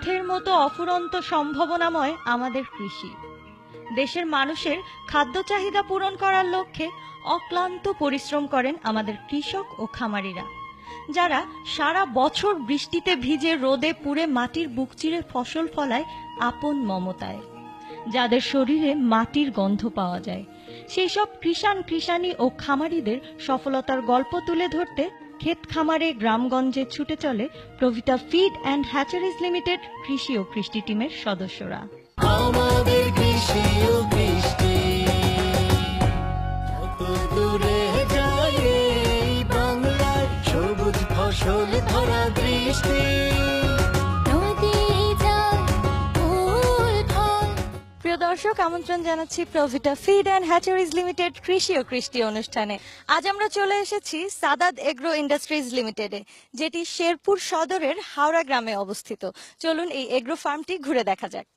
পথের মতো অফুরন্ত সম্ভাবনাময় আমাদের কৃষি। দেশের মানুষের খাদ্য চাহিদা পূরণ করার লক্ষ্যে অক্লান্ত পরিশ্রম করেন আমাদের কৃষক ও খামারিরা, যারা সারা বছর বৃষ্টিতে ভিজে রোদে পুড়ে মাটির বুক চিরে ফসল ফলায় আপন মমতায়, যাদের শরীরে মাটির গন্ধ পাওয়া যায়। সেই সব কৃষাণ কৃষাণী ও খামারিদের সফলতার গল্প তুলে ধরতে ক্ষেত খামারে গ্রামগঞ্জে ছুটে চলে Provita feed and hatcheries limited কৃষি ও কৃষ্টি টিমের সদস্যরা। সবুজ ফসল ধরা দর্শক, আমন্ত্রণ জানাচ্ছি Provita feed and hatcheries limited কৃষি ও কৃষ্টি অনুষ্ঠানে। আজ আমরা চলে এসেছি সাদাত এগ্রো ইন্ডাস্ট্রিজ লিমিটেডে, যেটি শেরপুর সদরের হাওড়া গ্রামে অবস্থিত। চলুন এই এগ্রো ফার্মটি ঘুরে দেখা যাক।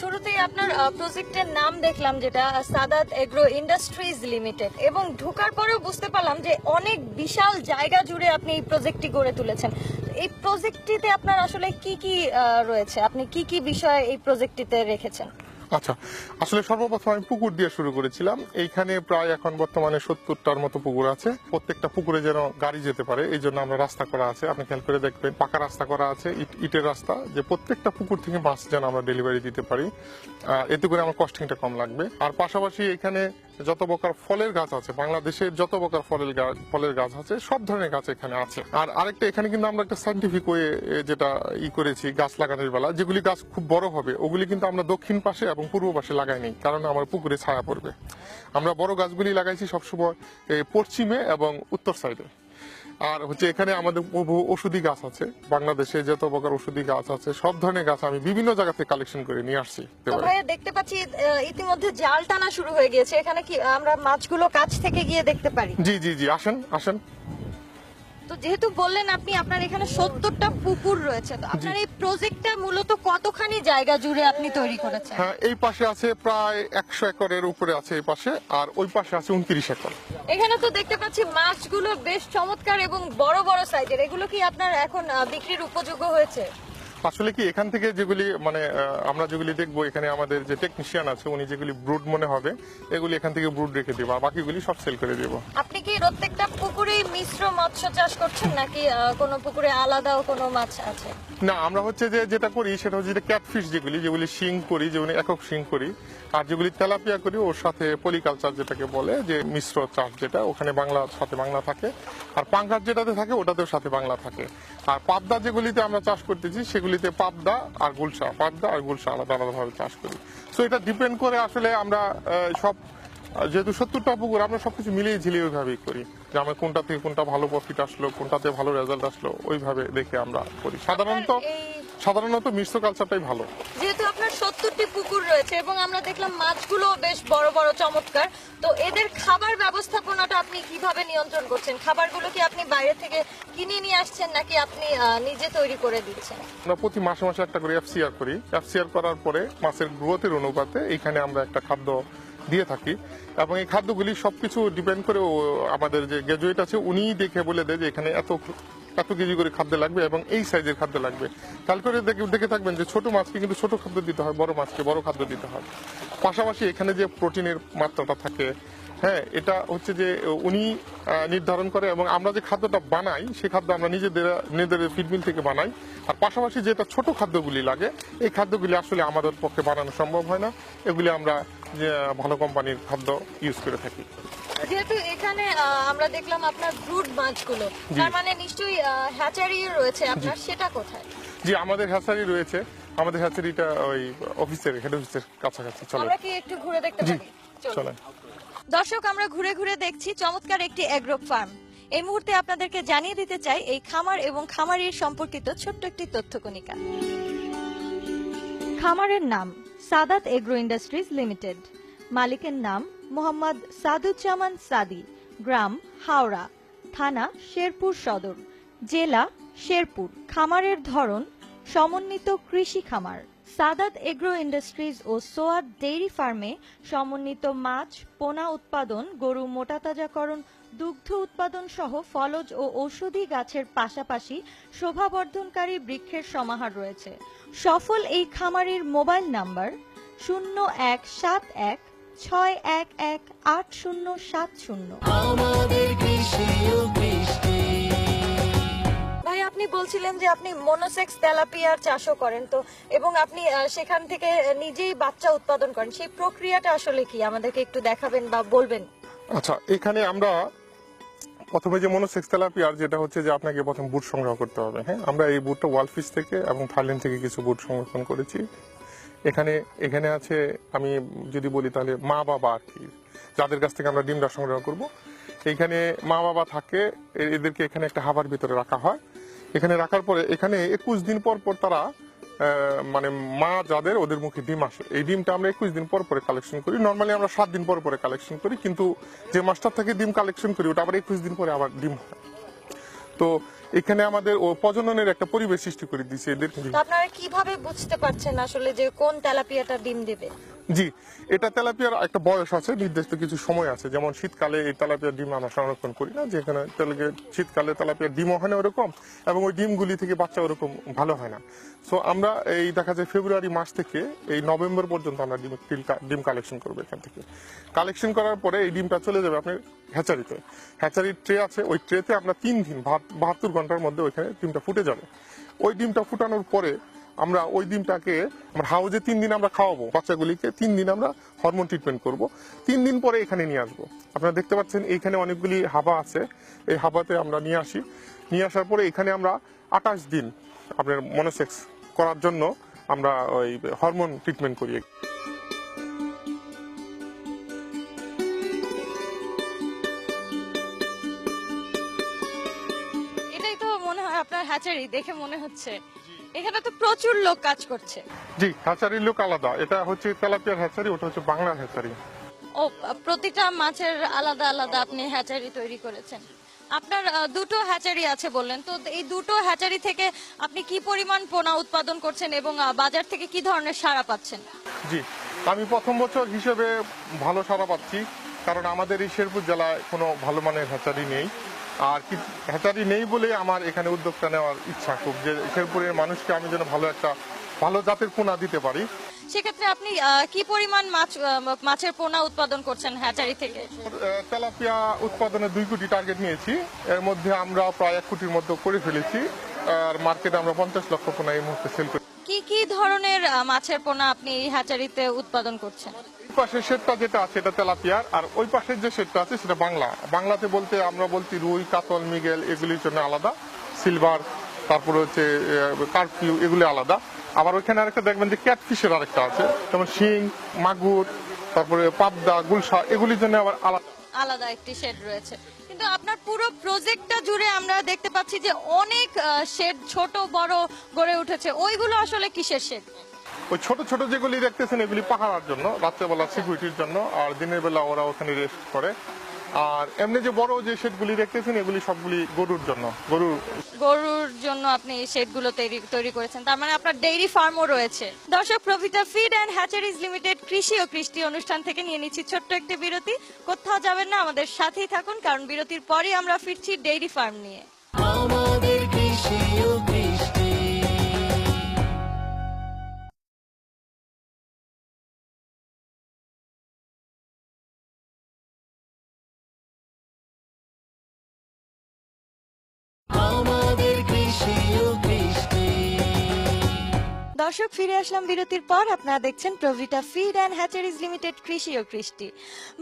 শুরুতেই আপনার প্রজেক্টের নাম দেখলাম যেটা সাদাত এগ্রো ইন্ডাস্ট্রিজ লিমিটেড। এবং ঢোকার পরেও বুঝতে পারলাম যে অনেক বিশাল জায়গা জুড়ে আপনি এই প্রজেক্টটি গড়ে তুলেছেন। এই প্রজেক্টটিতে আপনার আসলে কি কি রয়েছে? আপনি কি কি বিষয় এই প্রজেক্টটিতে রেখেছেন? আচ্ছা আসলে সর্বপ্রথম আমি পুকুর দিয়ে শুরু করেছিলাম। এইখানে প্রায় এখন বর্তমানে সত্তরটার মতো পুকুর আছে। প্রত্যেকটা পুকুরে যেন গাড়ি যেতে পারে, এই জন্য আমরা রাস্তা করা আছে। আপনি খেয়াল করে দেখবেন, পাকা রাস্তা করা আছে, ইট- ইটের রাস্তা, যে প্রত্যেকটা পুকুর থেকে মাছ যেন আমরা ডেলিভারি দিতে পারি। এতে করে আমার কস্টিংটা কম লাগবে। আর পাশাপাশি এখানে যত প্রকার ফলের গাছ আছে, বাংলাদেশের যত প্রকার ফলের গাছ ফলের গাছ আছে, সব ধরনের গাছ এখানে আছে। আর আরেকটা, এখানে কিন্তু আমরা একটা সাইন্টিফিক ওয়ে যেটা ই করেছি, গাছ লাগানোর বেলা, যেগুলি গাছ খুব বড় হবে, ওগুলি কিন্তু আমরা দক্ষিণ পাশে এবং পূর্ব পাশে লাগাইনি কারণ আমার পুকুরে ছায়া পড়বে। আমরা বড় গাছগুলি লাগাইছি সবসময় পশ্চিমে এবং উত্তর সাইডে আর হচ্ছে এখানে আমাদের ওষুধি গাছ আছে। বাংলাদেশে যত প্রকার ওষুধি গাছ আছে সব ধরনের গাছ আমি বিভিন্ন জায়গা থেকে কালেকশন করে নিয়ে আসছি দেখতে পাচ্ছি ইতিমধ্যে জাল টানা শুরু হয়ে গিয়েছে। এখানে কি আমরা মাছগুলো কাছ থেকে গিয়ে দেখতে পারি? জি জি জি আসেন আসেন। তো যেহেতু বললেন আপনি আপনার এখানে সত্তরটা পুকুর রয়েছে তো আপনার এই প্রজেক্টটা মূলত কতখানি জায়গা জুড়ে আপনি তৈরি করেছেন? হ্যাঁ এই পাশে আছে প্রায় একশো একরের উপরে আছে এই পাশে আর ওই পাশে আছে উনত্রিশ একর। এখানে তো দেখতে পাচ্ছি মাছগুলো বেশ চমৎকার এবং বড় বড় সাইজের। এগুলো কি আপনার এখন বিক্রির উপযোগ্য হয়েছে? আসলে কি এখান থেকে যেগুলি মানে আমরা যেগুলি দেখব এখানে আমাদের যে টেকনিশিয়ান আছে উনি যেগুলি ব্রুড মনে হবে এগুলি এখান থেকে ব্রুড রেখে দেবো আর বাকিগুলি সব সেল করে দেবো। আপনি কি প্রত্যেকটা পুকুরেই মিশ্র মৎস্য চাষ করছেন নাকি কোনো পুকুরে আলাদাও কোনো মাছ আছে? না আমরা হচ্ছে যে যেটা করি সেটা হচ্ছে যে ক্যাটফিশ যেগুলি যেগুলি শিং করি যেগুলি একক শিং করি আর যেগুলি তেলাপিয়া করি ওর সাথে পলিকালচার যেটাকে বলে যে মিশ্র চাষ যেটা ওখানে বাংলা সাথে বাংলা থাকে আর পাঙ্কার যেটাতে থাকে ওটাতেও সাথে বাংলা থাকে। আর পাবদা যেগুলিতে আমরা চাষ করতেছি সেগুলিতে পাবদা আর গুলশা পাবদা আর গুলশা আলাদা আলাদাভাবে চাষ করি। সো এটা ডিপেন্ড করে আসলে আমরা সব যেহেতু সত্তরটা পুকুর আমরা সবকিছু মিলিয়ে ঝিলিয়ে ওইভাবেই করি। যে আমরা কোনটা থেকে কোনটা ভালো প্রফিট আসলো কোনটাতে ভালো রেজাল্ট আসলো ওইভাবে দেখে আমরা করি। সাধারণত সাধারণত মিশ্র কালচারটাই ভালো। যেহেতু সত্তরটি পুকুর রয়েছে এবং আমরা দেখলাম মাছগুলো বেশ বড় বড়, চমৎকার। তো এদের খাবার ব্যবস্থাপনাটা আপনি কীভাবে নিয়ন্ত্রণ করছেন? খাবারগুলো কি আপনি বাইরে থেকে কিনে নিয়ে আসছেন নাকি আপনি নিজে তৈরি করে দিচ্ছেন? আমরা প্রতি মাসে মাসে একটা করে এফসিআর করি। এফসিআর করার পরে মাছের গ্রোথের অনুপাতে এখানে আমরা একটা খাদ্য দিয়ে থাকি। এবং এই খাদ্যগুলি সবকিছু ডিপেন্ড করে আমাদের যে গ্রাজুয়েট আছে, উনিই দেখে বলে দেয় যে এখানে এত এত কেজি করে খাদ্য লাগবে এবং এই সাইজের খাদ্য লাগবে। খেয়াল করে দেখে দেখে থাকবেন যে ছোট মাছকে কিন্তু ছোট খাদ্য দিতে হয় বড় মাছকে বড় খাদ্য দিতে হয়। পাশাপাশি এখানে যে প্রোটিনের মাত্রাটা থাকে হ্যাঁ এটা হচ্ছে যে উনি নির্ধারণ করে এবং আমরা যে খাদ্যটা বানাই সেই খাদ্য আমরা নিজেদের নিজেদের ফিডমিল থেকে বানাই। আর পাশাপাশি যেটা ছোট খাদ্যগুলি লাগে এই খাদ্যগুলি আসলে আমাদের পক্ষে বানানো সম্ভব হয় না। এগুলি আমরা যে, ভালো কোম্পানির খাদ্য ইউজ করে থাকি। যেহেতু এখানে আমরা দেখলাম আপনার ব্রুড মাছগুলো। তার মানে নিশ্চয়ই হ্যাচারি রয়েছে। আপনার সেটা কোথায়? জি আমাদের হ্যাচারি রয়েছে। আমাদের হ্যাচারিটা ওই অফিসের হেড অফিসের কাছাকাছি। চলে। আমরা কি একটু ঘুরে দেখতে পারি। চলে দর্শক আমরা ঘুরে ঘুরে দেখছি চমৎকার একটি এগ্রো ফার্ম এই মুহূর্তে আপনাদেরকে জানিয়ে দিতে চাই এই খামার এবং খামারির সম্পর্কিত ছোট্ট একটি তথ্যকণিকা। খামারের নাম সাদাত এগ্রো ইন্ডাস্ট্রিজ লিমিটেড। মালিকের নাম মোহাম্মদ সাদুজ্জামান সাদি, গ্রাম হাওড়া, থানা শেরপুর সদর, জেলা শেরপুর। খামারের ধরন, সমন্বিত কৃষি খামার। সাদাত এগ্রো ইন্ডাস্ট্রিজ ও সোয়াদ ডেইরি ফার্মে সমন্বিত মাছ, পোনা উৎপাদন, গরু মোটাতাজাকরণ দুগ্ধ উৎপাদন সহ ফলজ ও ঔষধি গাছের পাশাপাশি শোভাবর্ধনকারী বৃক্ষের সমাহার রয়েছে। সফল এই খামারের মোবাইল নাম্বার শূন্য এক সাত এক ছয় এক এক আট শূন্য সাত শূন্য। আমাদের কৃষি ও কৃষ্টি। ভাই আপনি বলছিলেন যে আপনি মনোসেক্স তেলাপিয়ার চাষও করেন তো এবং আপনি আহ, সেখান থেকে নিজেই বাচ্চা উৎপাদন করেন সেই প্রক্রিয়াটা আসলে কি? আমাদেরকে একটু দেখাবেন বা বলবেন। আচ্ছা এখানে আমরা প্রথমে যে মনোসেক্স তেলাপিয়ার যেটা হচ্ছে যে আপনাকে প্রথম বুট সংগ্রহ করতে হবে হ্যাঁ? আমরা এই বুটটা ওয়ালফিস থেকে এবং থাইল্যান্ড থেকে কিছু বুট সংরক্ষণ করেছি। এখানে এখানে আছে, আমি যদি বলি তাহলে মা বাবা আর কি। যাদের কাছ থেকে আমরা ডিমটা সংগ্রহ করব, এইখানে মা বাবা থাকে এদেরকে এখানে একটা হাবার ভিতরে রাখা হয়। এখানে রাখার পরে, এখানে একুশ দিন পর পর তারা মানে মা যাদের, ওদের মুখে ডিম আসে। এই ডিমটা আমরা একুশ দিন পর পরে কালেকশন করি। নর্মালি আমরা সাত দিন পর পরে কালেকশন করি, কিন্তু যে মাস্টার থেকে ডিম কালেকশন করি, ওটা আবার একুশ দিন পরে আবার ডিম হয়। তো এখানে আমাদের প্রজননের একটা পরিবেশ সৃষ্টি করে দিচ্ছে এদের। আপনারা কীভাবে বুঝতে পারছেন আসলে যে কোন তেলাপিয়াটা ডিম দেবে? জি, এটা তেলাপিয়ার একটা বয়স আছে, নির্দিষ্ট কিছু সময় আছে। যেমন শীতকালে এই তেলাপিয়ার ডিম আমরা সংরক্ষণ করি না, যেখানে শীতকালে তেলাপিয়ার ডিমও হয় না ওরকম, এবং ওই ডিমগুলি থেকে বাচ্চা ওরকম ভালো হয় না। সো আমরা এই দেখা যায় ফেব্রুয়ারি মাস থেকে এই নভেম্বর পর্যন্ত আমরা ডিম ডিম কালেকশন করব এখান থেকে। কালেকশন করার পরে এই ডিমটা চলে যাবে আপনার হ্যাচারিতে। হ্যাচারির ট্রে আছে, ওই ট্রেতে আমরা তিন দিন, বাহাত- বাহাত্তর ঘণ্টার মধ্যে ওইখানে ডিমটা ফুটে যাবে। ওই ডিমটা ফুটানোর পরে আমরা ওই ডিমটাকে আমরা হাউজে তিন দিন আমরা খাওয়াবো, বাচ্চাগুলিকে তিন দিন আমরা হরমোন ট্রিটমেন্ট করব। তিন দিন পরে এখানে নিয়ে আসব। আপনারা দেখতে পাচ্ছেন, এইখানে অনেকগুলি হাবা আছে। এই হাবাতে আমরা নিয়ে আসি। নিয়ে আসার পরে এখানে আমরা আঠাশ দিন আপনার মনোসেক্স করার জন্য আমরা ওই হরমোন ট্রিটমেন্ট করি। হ্যাচারি দেখে মনে হচ্ছে এখানে তো প্রচুর লোক কাজ করছে। জি হ্যাচারির লোক আলাদা। এটা হচ্ছে তেলাপিয়ার হ্যাচারি ওটা হচ্ছে বাংলার হ্যাচারি। ও প্রতিটা মাছের আলাদা আলাদা আপনি হ্যাচারি তৈরি করেছেন। আপনার আহ, দুটো হ্যাচারি আছে বললেন। তো এই দুটো হ্যাচারি থেকে আপনি কি পরিমাণ পোনা উৎপাদন করছেন এবং আহ, বাজার থেকে কি ধরনের সাড়া পাচ্ছেন? জি আমি প্রথম বছর হিসেবে ভালো সারা পাচ্ছি কারণ আমাদের এই শেরপুর জেলায় কোনো ভালো মানের হ্যাচারি নেই। আর কি হ্যাচারি নেই বলে আমার এখানে উদ্যোগটা নেওয়ার ইচ্ছা খুব যে শেরপুরের মানুষকে আমি যেন ভালো একটা ভালো জাতের পোনা দিতে পারি। সেক্ষেত্রে আপনি কি পরিমাণ মাছ মাছের পোনা উৎপাদন করছেন হ্যাচারি থেকে? তেলাপিয়া উৎপাদনে দুই কোটি টার্গেট নিয়েছি। এর মধ্যে আমরা প্রায় এক কোটির মধ্যে করে ফেলেছি। আর মার্কেটে আমরা পঞ্চাশ লক্ষ পোনা এই মুহূর্তে সেল করি। কি কি ধরনের মাছের পোনা আপনি হ্যাচারিতে উৎপাদন করছেন? পাশের শেডটা যেটা আছে, এটা তেলাপিয়ার, আর ওই পাশের যে শেডটা আছে সেটা বাংলা। বাংলাতে বলতে আমরা বলছি রুই, কাতল, মিগেল, এগুলির জন্য আলাদা। সিলভার, তারপরে হচ্ছে কার্পিউ এগুলি আলাদা। আবার ওইখানে আরেকটা দেখবেন যে ক্যাটফিশের আরেকটা আছে, যেমন শিং, মাগুর, তারপরে পাবদা, গুলশা, এগুলির জন্য আবার আলাদা। আলাদা একটি শেড রয়েছে। কিন্তু আপনার পুরো প্রজেক্টটা জুড়ে আমরা দেখতে পাচ্ছি যে অনেক শেড ছোট, বড় গড়ে উঠেছে। ওইগুলো আসলে কিসের শেড? ওই ছোট ছোট যেগুলি দেখতেছেন এগুলি পাহারার জন্য রাত্রেবেলা সিকিউরিটির জন্য আর দিনের বেলা ওরা ওখানে রেস্ট করে। আর এমনি যে বড় যে শেডগুলি দেখতেছেন এগুলি সবগুলি গরুর জন্য গরুর গরুর জন্য আপনি এই শেডগুলো তৈরি তৈরি করেছেন। তার মানে আপনার ডেইরি ফার্মও রয়েছে। দর্শক Provita feed and hatcheries limited কৃষি ও কৃষ্টি অনুষ্ঠান থেকে নিয়ে নিচ্ছি ছোট্ট একটি বিরতি। কোথাও যাবেন না আমাদের সাথেই থাকুন কারণ বিরতির পরেই আমরা ফিরছি ডেইরি ফার্ম নিয়ে। দর্শক, ফিরে আসলাম বিরতির পর। আপনারা দেখছেন Provita feed and hatcheries limited কৃষি ও কৃষ্টি।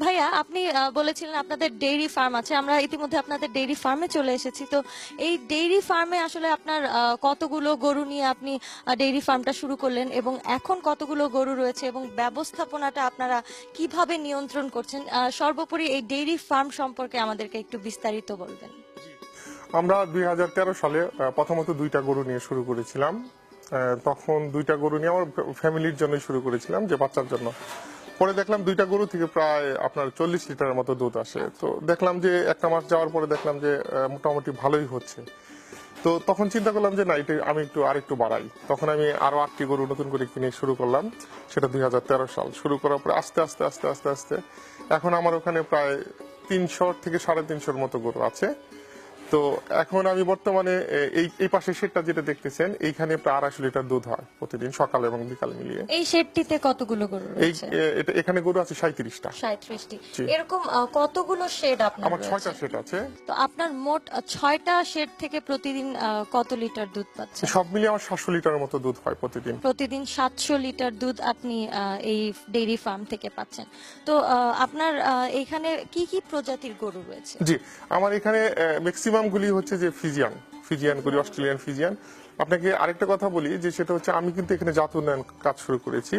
ভাইয়া, আপনি বলেছিলেন আপনাদের ডেইরি ফার্ম আছে। আমরা ইতিমধ্যে আপনাদের ডেইরি ফার্মে চলে এসেছি। তো এই ডেইরি ফার্মে আসলে আপনার কতগুলো গরু নিয়ে আপনি ডেইরি ফার্মটা শুরু করলেন এবং এখন কতগুলো গরু রয়েছে এবং ব্যবস্থাপনাটা আপনারা কীভাবে নিয়ন্ত্রণ করছেন? সর্বোপরি এই ডেইরি ফার্ম সম্পর্কে আমাদেরকে একটু বিস্তারিত বলবেন। আমরা দুই হাজার তেরো সালে প্রথমত দুইটা গরু নিয়ে শুরু করেছিলাম। তখন দুইটা গরু নিয়ে আমার ফ্যামিলির জন্য শুরু করেছিলাম, যে বাচ্চার জন্য। পরে দেখলাম দুইটা গরু থেকে প্রায় আপনার চল্লিশ লিটারের মতো দুধ আসে। তো দেখলাম যে একটা মাস যাওয়ার পরে দেখলাম যে মোটামুটি ভালোই হচ্ছে। তো তখন চিন্তা করলাম যে, না, এটা আমি একটু আরেকটু বাড়াই। তখন আমি আরও আটটি গরু নতুন করে কিনে শুরু করলাম, সেটা দুই সাল। শুরু করার পরে আস্তে আস্তে আস্তে আস্তে আস্তে, এখন আমার ওখানে প্রায় তিনশো থেকে সাড়ে তিনশোর মতো গরু আছে। তো এখন আমি বর্তমানে এই এই পাশে শেডটা যেটা দেখতেছেন এইখানে প্রায় আড়াইশো লিটার দুধ হয় প্রতিদিন সকাল এবং বিকাল মিলিয়ে। এই শেডটিতে কতগুলো গরু এই এটা এখানে গরু আছে সাঁত্রিশটা সাঁত্রিশটি। এরকম কতগুলো শেড আপনার আমার? ছয়টা সেট আছে। তো আপনার মোট ছয়টা শেড থেকে প্রতিদিন কত লিটার দুধ পাচ্ছেন? সব মিলিয়ে আমার সাতশো লিটার মতো দুধ হয় প্রতিদিন। প্রতিদিন সাতশো লিটার দুধ আপনি এই ডেইরি ফার্ম থেকে পাচ্ছেন। তো আপনার এখানে কি কি প্রজাতির গরু রয়েছে? জি আমার এখানে ম্যাক্সিমাম গুলি হচ্ছে যে ফিজিয়ান ফিজিয়ান করি অস্ট্রেলিয়ান ফিজিয়ান। আপনাকে আরেকটা কথা বলি যে সেটা হচ্ছে আমি কিন্তু এখানে জাত উন্নয়ন কাজ শুরু করেছি।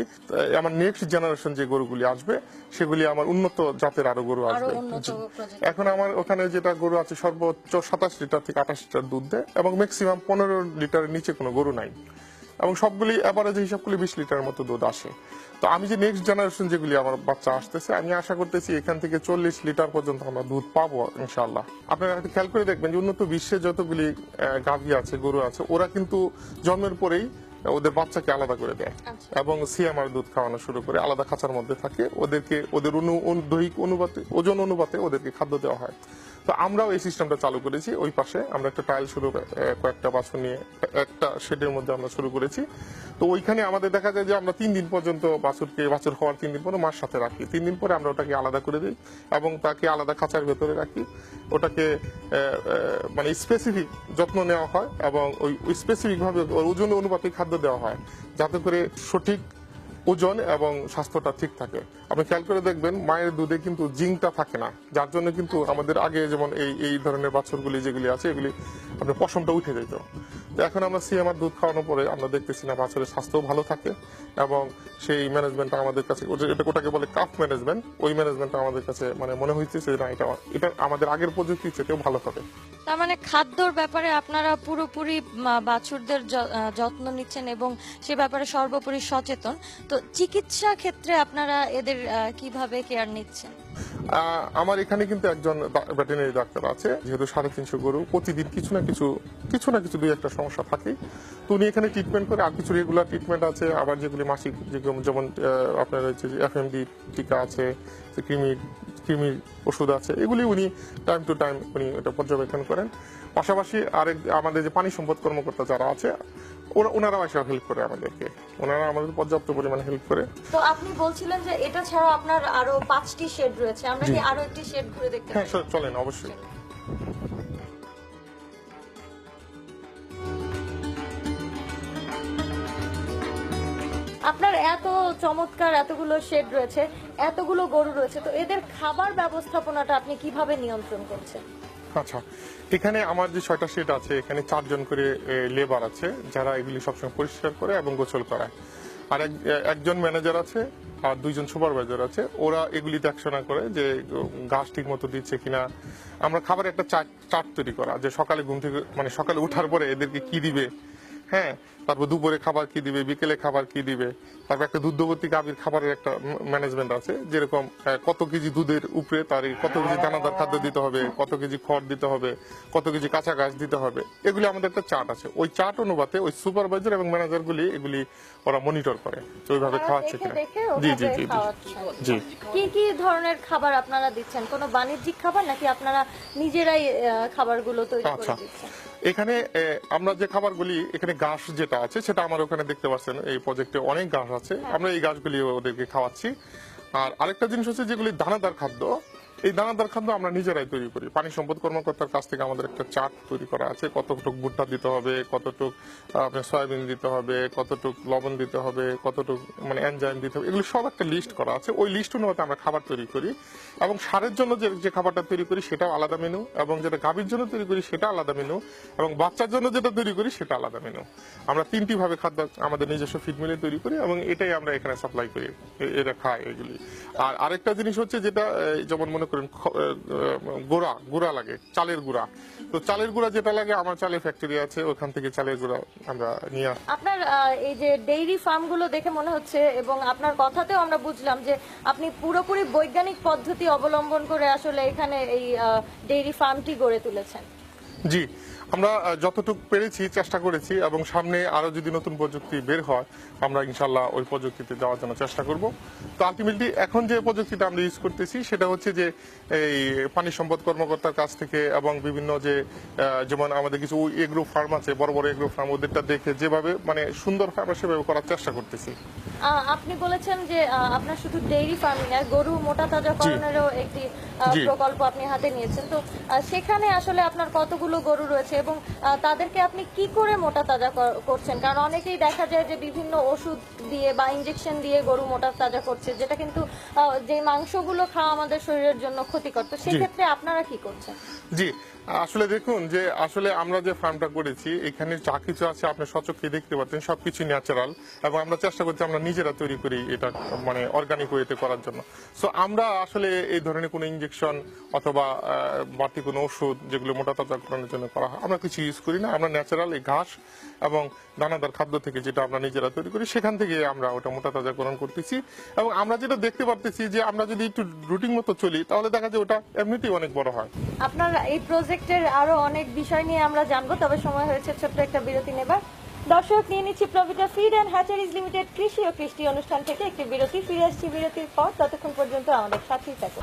আমার নেক্সট জেনারেশন যে গরুগুলি আসবে সেগুলি আমার উন্নত জাতের আরও গরু আসবে। এখন আমার ওখানে যেটা গরু আছে সর্বোচ্চ সাতাশ লিটার থেকে আঠাশ লিটার দুধ দেয় এবং ম্যাক্সিমাম পনেরো লিটারের নিচে কোনো গরু নাই। এবং সবগুলি অ্যাভারেজ হিসাব করলে বিশ লিটারের মতো দুধ আসে। তো আমি যে নেক্সট জেনারেশন যেগুলি আমার বাচ্চা আসতেছে আমি আশা করতেছি এখান থেকে চল্লিশ লিটার পর্যন্ত আমরা দুধ পাবো ইনশাল্লাহ আপনারা হয়তো খেয়াল করে দেখবেন যে উন্নত বিশ্বে যতগুলি গাভী আছে গরু আছে ওরা কিন্তু জন্মের পরেই ওদের বাচ্চাকে আলাদা করে দেয় আচ্ছা। এবং সিএমআর দুধ খাওয়ানো শুরু করে আলাদা খাঁচার মধ্যে থাকে। ওদেরকে ওদের অনু- দৈহিক অনুপাতে ওজন অনুপাতে ওদেরকে খাদ্য দেওয়া হয়। তো আমরাও এই সিস্টেমটা চালু করেছি। ওই পাশে আমরা একটা টাইল শুরু কয়েকটা বাছুর নিয়ে, একটা শেডের মধ্যে আমরা শুরু করেছি। তো ওইখানে আমাদের দেখা যায় যে আমরা তিন দিন পর্যন্ত বাছুরকে, বাছুর হওয়ার তিন দিন পরে মার সাথে রাখি। তিন দিন পরে আমরা ওটাকে আলাদা করে দিই এবং তাকে আলাদা খাঁচার ভেতরে রাখি। ওটাকে মানে স্পেসিফিক যত্ন নেওয়া হয় এবং ওই স্পেসিফিক ভাবে ওর ওজন অনুপাতে খাদ্য দেওয়া হয়। যাতে করে সঠিক ওজন এবং স্বাস্থ্যটা ঠিক থাকে। আপনি খেয়াল করে দেখবেন, মায়ের দুধে কিন্তু জিঙ্কটা থাকে না। যার জন্য কিন্তু আমাদের আগে যেমন এই এই ধরনের বাছরগুলি যেগুলি আছে, এগুলি আপনার পশমটা উঠে যেত। এখন আমরা সিএমআর দুধ খাওয়ানোর পরে আমরা দেখতেছি না বাছুরের স্বাস্থ্যও ভালো থাকে এবং সেই ম্যানেজমেন্টটা আমাদের কাছে এটা ওটাকে বলে কাফ ম্যানেজমেন্ট ওই ম্যানেজমেন্টটা আমাদের কাছে মানে মনে হইতেছে না, এটা এটা আমাদের আগের প্রযুক্তির চেয়েও ভালো হবে তার মানে খাদ্যর ব্যাপারে আপনারা পুরোপুরি বাছুরদের যত্ন নিচ্ছেন এবং সে ব্যাপারে সর্বোপরি সচেতন। তো চিকিৎসা ক্ষেত্রে আপনারা এদের কীভাবে কেয়ার নিচ্ছেন? আমার এখানে কিন্তু একজন ভেটেরিনারি ডাক্তার আছে, যেহেতু সাড়ে তিনশো গরু, প্রতিদিন কিছু না কিছু কিছু না কিছু দুই একটা সমস্যা থাকে। তো উনি এখানে ট্রিটমেন্ট করে, আর কিছু রেগুলার ট্রিটমেন্ট আছে, আবার যেগুলি মাসিক যেমন আপনার হচ্ছে যে এফএমডি টিকা আছে, যে কৃমির ওষুধ আছে, এগুলি উনি টাইম টু টাইম উনি এটা পর্যবেক্ষণ করেন। পাশাপাশি আরেক, আমাদের যে পানি সম্পদ কর্মকর্তা যারা আছে ওনারাও এসে হেল্প করে আমাদেরকে। ওনারা আমাদের পর্যাপ্ত পরিমাণে হেল্প করে। তো আপনি বলছিলেন যে এটা ছাড়া আপনার আরও পাঁচটি শেড রয়েছে। আমরা কি আরও একটি শেড ঘুরে দেখতে হ্যাঁ চলেন অবশ্যই। আপনার এত চমৎকার এতগুলো শেড রয়েছে এতগুলো গরু রয়েছে তো এদের খাবার ব্যবস্থাপনাটা আপনি কীভাবে নিয়ন্ত্রণ করছেন? আচ্ছা এখানে আমার যে ছয়টা সেট আছে, এখানে চারজন করে লেবার আছে, যারা এগুলি সবসময় পরিষ্কার করে এবং গোসল করায়। আর এক- একজন ম্যানেজার আছে, আর দুইজন সুপারভাইজার আছে, ওরা এগুলি দেখাশোনা করে যে গাছ ঠিক মতো দিচ্ছে কিনা। আমরা খাবার একটা চার্ট তৈরি করা, যে সকালে ঘুম থেকে মানে সকালে ওঠার পরে এদেরকে কি দিবে হ্যাঁ তারপর দুপুরে খাবার কি দিবে বিকেলে খাবার কি দিবে? তারপর একটা দুগ্ধবতী গাভীর খাবারের একটা ম্যানেজমেন্ট আছে যেরকম কত কেজি দুধের উপরে তার কত কেজি দানাদার খাদ্য দিতে হবে কত কেজি খড় দিতে হবে কত কেজি কাঁচা ঘাস দিতে হবে। এগুলি আমাদের একটা চার্ট আছে। ওই চার্ট অনুপাতে ওই সুপারভাইজার এবং ম্যানেজারগুলি এগুলি ওরা মনিটর করে যে ওইভাবে খাওয়াচ্ছে দেখে কিনা। জি জি জি জি। কি কি ধরনের খাবার আপনারা দিচ্ছেন? কোনো বাণিজ্যিক খাবার নাকি আপনারা নিজেরাই খাবারগুলো তৈরি করে আচ্ছা। দিচ্ছেন? এখানে আমরা যে খাবারগুলি এখানে ঘাস যেটা আছে সেটা আমার ওখানে দেখতে পাচ্ছেন এই প্রজেক্টে অনেক ঘাস আছে। আমরা এই ঘাসগুলি ওদেরকে খাওয়াচ্ছি। আর আরেকটা জিনিস হচ্ছে যেগুলি দানাদার খাদ্য এই দানাদার খাদ্য আমরা নিজেরাই তৈরি করি। পানি সম্পদ কর্মকর্তার কাছ থেকে আমাদের একটা চার্ট তৈরি করা আছে, কতটুক ভুট্টা দিতে হবে, কতটুক আপনার সয়াবিন দিতে হবে, কতটুক লবণ দিতে হবে, কতটুক মানে এনজাইম দিতে হবে, এগুলো সব একটা লিস্ট করা আছে। ওই লিস্ট অনুপাতে আমরা খাবার তৈরি করি এবং সারের জন্য যে যে খাবারটা তৈরি করি সেটাও আলাদা মেনু এবং যেটা গাভীর জন্য তৈরি করি সেটা আলাদা মেনু এবং বাচ্চার জন্য যেটা তৈরি করি সেটা আলাদা মেনু আমরা তিনটি ভাবে খাদ্য আমাদের নিজস্ব ফিড মিলে তৈরি করি এবং এটাই আমরা এখানে সাপ্লাই করি, এ- এরা খায় এগুলি। আর আরেকটা জিনিস হচ্ছে যেটা যেমন মনে করেন গোড়া গুঁড়া লাগে চালের গুঁড়া। তো চালের গুঁড়া যেটা লাগে আমার চালের ফ্যাক্টরি আছে ওখান থেকে চালের গুঁড়া আমরা নিয়ে আসি আপনার এই যে ডেইরি ফার্মগুলো দেখে মনে হচ্ছে এবং আপনার কথাতেও আমরা বুঝলাম যে আপনি পুরোপুরি বৈজ্ঞানিক পদ্ধতি অবলম্বন করে আসলে এখানে এই ডেইরি ফার্মটি গড়ে তুলেছেন। জি আমরা যতটুকু পেরেছি চেষ্টা করেছি এবং সামনে আরও যদি নতুন প্রযুক্তি বের হয় আমরা ইনশাল্লাহ ওই প্রযুক্তিতে যাওয়ার জন্য চেষ্টা করব। তো আলটিমেটলি এখন যে প্রযুক্তিটা আমরা ইউজ করতেছি সেটা হচ্ছে যে এই পানি সম্পদ কর্মকর্তার কাছ থেকে এবং বিভিন্ন যে যেমন আমাদের কিছু এগ্রো ফার্ম আছে বড় বড় এগ্রো ফার্ম ওদেরটা দেখে যেভাবে মানে সুন্দর আমরা সেভাবে করার চেষ্টা করতেছি। আপনি বলেছেন যে আপনার শুধু ডেইরি ফার্মিং আর গরু মোটা তাজা তাজাকরণেরও একটি প্রকল্প আপনি হাতে নিয়েছেন। তো সেখানে আসলে আপনার কতগুলো গরু রয়েছে? এবং তাদেরকে আপনি কি করে মোটা তাজা কর- করছেন? কারণ অনেকেই দেখা যায় যে বিভিন্ন ওষুধ দিয়ে বা ইনজেকশন দিয়ে গরু মোটা তাজা করছে যেটা কিন্তু যে মাংসগুলো খাওয়া আমাদের শরীরের জন্য ক্ষতিকর। তো সেক্ষেত্রে আপনারা কি করছেন? জি আসলে দেখুন যে আসলে আমরা যে ফার্মটা করেছি এখানে যা কিছু আছে আপনি সচক্ষে দেখতে পাচ্ছেন সবকিছু ন্যাচারাল এবং আমরা চেষ্টা করছি আমরা নিজেরা তৈরি করি এটা মানে অর্গানিক ওয়েতে করার জন্য। সো আমরা আসলে এই ধরনের কোনো ইঞ্জেকশন অথবা বাড়তি কোনো ওষুধ যেগুলো মোটা তাজা তাজাকরণের জন্য করা হয় আমরা কিছু ইউজ করি না। আমরা ন্যাচারাল এই ঘাস এবং দানাদার খাদ্য থেকে যেটা আমরা নিজেরা তৈরি করি সেখান থেকে আমরা ওটা মোটা তাজাকরণ করতেছি। এবং আমরা যেটা দেখতে পারতেছি যে আমরা যদি একটু রুটিন মতো চলি তাহলে দেখা যায় ওটা এমনিতেই অনেক বড় হয়। আপনার এই প্রজেক্টের আরও অনেক বিষয় নিয়ে আমরা জানব তবে সময় হয়েছে ছোট্ট একটা বিরতি নেবার। দর্শক নিয়ে নিচ্ছি Provita feed and hatcheries limited কৃষি ও কৃষি অনুষ্ঠান থেকে একটি বিরতি। ফিরে আসছি বিরতির পর ততক্ষণ পর্যন্ত আমাদের সাথেই থাকুন।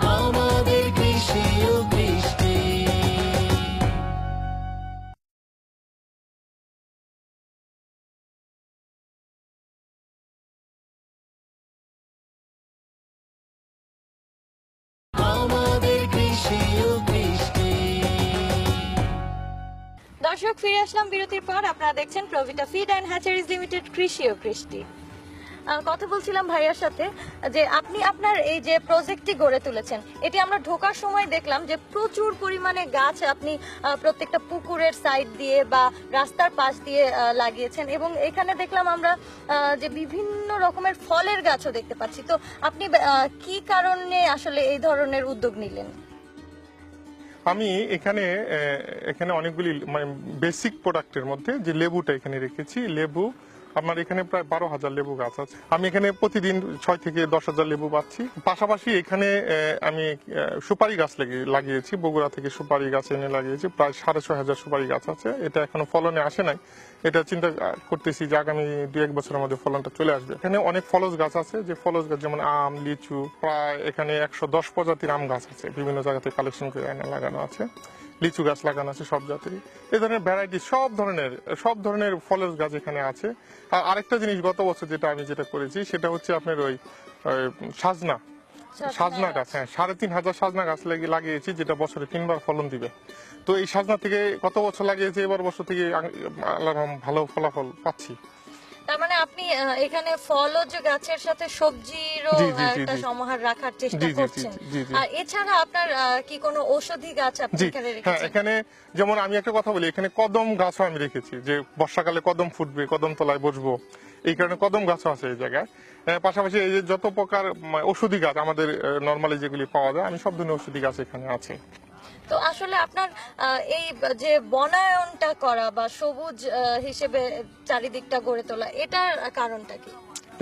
দর্শক, ফিরে আসলাম বিরতির পর। আপনারা দেখছেন Provita feed and hatcheries limited কৃষি ও কৃষ্টি। কথা বলছিলাম ভাইয়ার সাথে যে আপনি আপনার এই যে প্রজেক্টটি গড়ে তুলেছেন, এটি আমরা ঢোকার সময় দেখলাম যে প্রচুর পরিমাণে গাছ আপনি প্রত্যেকটা পুকুরের সাইড দিয়ে বা রাস্তার পাশ দিয়ে লাগিয়েছেন এবং এখানে দেখলাম আমরা যে বিভিন্ন রকমের ফলের গাছও দেখতে পাচ্ছি। তো আপনি কি কারণে আসলে এই ধরনের উদ্যোগ নিলেন? আমি এখানে এখানে অনেকগুলি মানে বেসিক প্রোডাক্টের মধ্যে যে লেবুটা এখানে রেখেছি লেবু আমার এখানে প্রায় বারো হাজার লেবু গাছ আছে। আমি এখানে প্রতিদিন ছয় থেকে দশ হাজার লেবু পাচ্ছি। পাশাপাশি এখানে আমি সুপারি গাছ লাগিয়ে- লাগিয়েছি। বগুড়া থেকে সুপারি গাছ এনে লাগিয়েছি। প্রায় সাড়ে ছয় হাজার সুপারি গাছ আছে। এটা এখনও ফলনে আসে নাই। এটা চিন্তা করতেছি যে আগামী দু এক বছরের মধ্যে ফলনটা চলে আসবে। এখানে অনেক ফলস গাছ আছে। যে ফলস গাছ যেমন আম, লিচু, প্রায় এখানে একশো দশ প্রজাতির আম গাছ আছে। বিভিন্ন জায়গাতে কালেকশন করে এনে লাগানো আছে। লিচু গাছ লাগানো আছে সব জাতেরই এই ধরনের ভ্যারাইটি সব ধরনের সব ধরনের ফলের গাছ এখানে আছে। আর আরেকটা জিনিস গত বছর যেটা আমি যেটা করেছি সেটা হচ্ছে আপনার ওই সাজনা। সাজনা গাছ। হ্যাঁ সাড়ে তিন হাজার সাজনা গাছ লাগিয়ে লাগিয়েছি যেটা বছরে তিনবার ফলন দিবে। তো এই সাজনা থেকে কত বছর লাগিয়েছি এবার বছর থেকে আং- আল্লাহর রহম ভালো ফলাফল পাচ্ছি। তার মানে আপনি এখানে ফলজ গাছের সাথে সবজিরও একটা সমাহার রাখার চেষ্টা করছেন। আর এছাড়া আপনার কি কোনো ঔষধি গাছ আপনি এখানে হ্যাঁ রেখেছেন? এখানে যেমন আমি একটা কথা বলি এখানে কদম গাছও আমি রেখেছি যে বর্ষাকালে কদম ফুটবে কদম তলায় বসবো এই কারণে কদম গাছও আছে এই জায়গায়। পাশাপাশি এই যে যত প্রকার ঔষধি গাছ আমাদের নর্মালি যেগুলি পাওয়া যায় আমি সব ধরনের ঔষধি গাছ এখানে আছে। তো আসলে আপনার এই যে বনায়নটা করা বা সবুজ হিসেবে চারিদিকটা গড়ে তোলা, এটার কারণটা কি?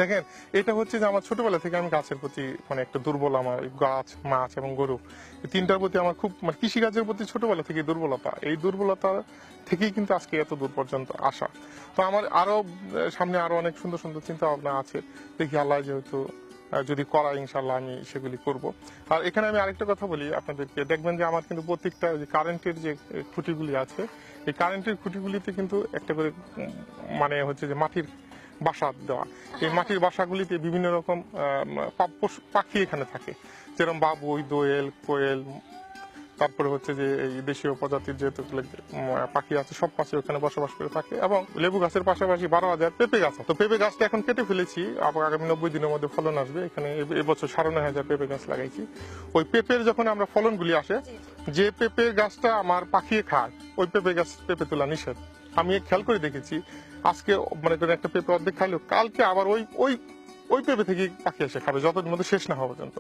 দেখেন, এটা হচ্ছে যে আমার ছোটবেলা থেকে আমি গাছের প্রতি মানে একটা দুর্বল আমার গাছ, মাছ এবং গরু তিনটার প্রতি আমার খুব মানে কৃষি কাজের প্রতি ছোটবেলা থেকে দুর্বলতা। এই দুর্বলতা থেকেই কিন্তু আজকে এত দূর পর্যন্ত আসা। তো আমার আরও সামনে আরও অনেক সুন্দর সুন্দর চিন্তা ভাবনা আছে। দেখি আল্লাহ যেহেতু যদি করা ইনশাল্লাহ আমি সেগুলি করব। আর এখানে আমি আরেকটা কথা বলি আপনাদেরকে। দেখবেন যে আমার কিন্তু প্রত্যেকটা যে কারেন্টের যে খুঁটিগুলি আছে, এই কারেন্টের খুঁটিগুলিতে কিন্তু একটা করে মানে হচ্ছে যে মাটির বাসা দেওয়া। এই মাটির বাসাগুলিতে বিভিন্ন রকম পাখি এখানে থাকে। যেরকম বাবুই, দোয়েল, কোয়েল তারপরে হচ্ছে যে এই দেশীয় প্রজাতির যেহেতু পাখি আছে সব পাখি ওখানে বসবাস করে থাকে এবং লেবু গাছের পাশাপাশি বারো হাজার পেঁপে গাছ তো পেঁপে গাছটা এখন কেটে ফেলেছি আবার আগামী নব্বই দিনের মধ্যে ফলন আসবে। এখানে এবছর সাড়ে নয় হাজার পেঁপে গাছ লাগাইছি। ওই পেঁপের যখন আমরা ফলনগুলি আসে যে পেঁপে গাছটা আমার পাখিয়ে খায় ওই পেঁপে গাছ পেঁপে তোলা নিষেধ। আমি খেয়াল করে দেখেছি আজকে মনে করেন একটা পেঁপে অর্ধেক খাইলো কালকে আবার ওই ওই ওই পেঁপে থেকে পাখি এসে খাবে যতদিন মধ্যে শেষ না হওয়া পর্যন্ত।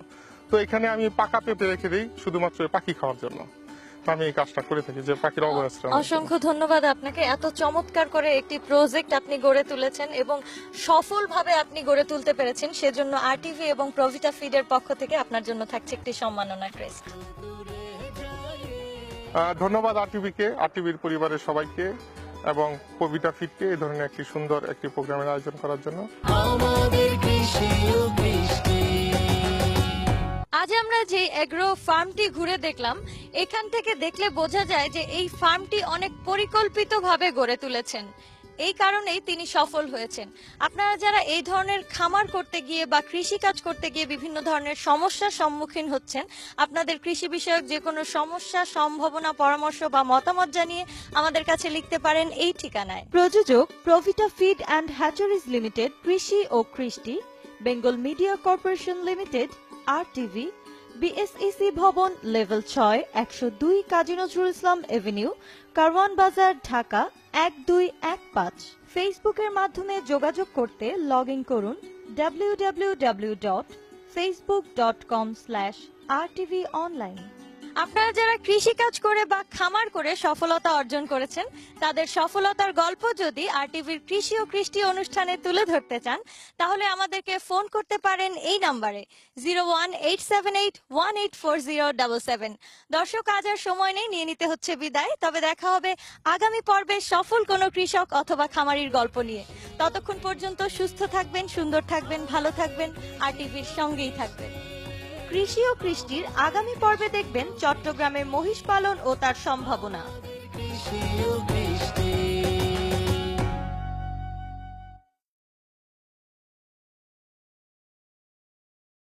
তো এখানে আমি পাকা পেঁপে রেখে দিই শুধুমাত্র পাখি খাওয়ার জন্য। আমি এই কাজটা করে থাকি যে পাখির অবস্থান অসংখ্য ধন্যবাদ আপনাকে। এত চমৎকার করে একটি প্রজেক্ট আপনি গড়ে তুলেছেন এবং সফলভাবে আপনি গড়ে তুলতে পেরেছেন। সেজন্য আরটিভি এবং প্রভিটা ফিডের পক্ষ থেকে আপনার জন্য থাকছে একটি সম্মাননা ক্রেস্ট ধন্যবাদ আরটিভিকে আরটিভির পরিবারের সবাইকে। এবং কবিতা ফিটকে এই ধরনের একটি সুন্দর একটি প্রোগ্রামের আয়োজন করার জন্য। আজ আমরা যে এগ্রো ফার্মটি ঘুরে দেখলাম এখান থেকে দেখলে বোঝা যায় যে এই ফার্মটি অনেক পরিকল্পিতভাবে গড়ে তুলেছেন। এই কারণেই তিনি সফল হয়েছেন। আপনারা যারা এই ধরনের খামার করতে গিয়ে বা কৃষি কাজ করতে গিয়ে বিভিন্ন ধরনের সমস্যার সম্মুখীন হচ্ছেন, আপনাদের কৃষি বিষয়ক যে কোনো সমস্যা, সম্ভাবনা, পরামর্শ বা মতামত জানিয়ে আমাদের কাছে লিখতে পারেন এই ঠিকানায়। প্রযোজক Provita feed and hatcheries limited, কৃষি ও কৃষ্টি, Bengal media corporation limited R TV BSEC ভবন, লেভেল ছয়, একশো দুই কাজী নজরুল ইসলাম এভিনিউ কারওয়ান বাজার, ঢাকা, এক দুই এক পাঁচ। ফেসবুকের মাধ্যমে যোগাযোগ করতে লগ ইন করুন W W W dot Facebook dot com slash R TV online. আপনারা যারা কৃষি কাজ করে বা খামার করে সফলতা অর্জন করেছেন, তাদের সফলতার গল্প যদি আর টিভির কৃষি ও কৃষ্টি অনুষ্ঠানে তুলে ধরতে চান, তাহলে আমাদেরকে ফোন করতে পারেন এই নাম্বারে, zero one eight seven eight one eight four zero seven. দর্শক, আজ আর সময় নেই, নিয়ে নিতে হচ্ছে বিদায়। তবে দেখা হবে আগামী পর্বে সফল কোনো কৃষক অথবা খামারির গল্প নিয়ে। ততক্ষণ পর্যন্ত সুস্থ থাকবেন, সুন্দর থাকবেন, ভালো থাকবেন আর টিভির সঙ্গেই থাকবেন। কৃষি ও কৃষ্টির আগামী পর্বে দেখবেন চট্টগ্রামের মহিষ পালন ও তার সম্ভাবনা।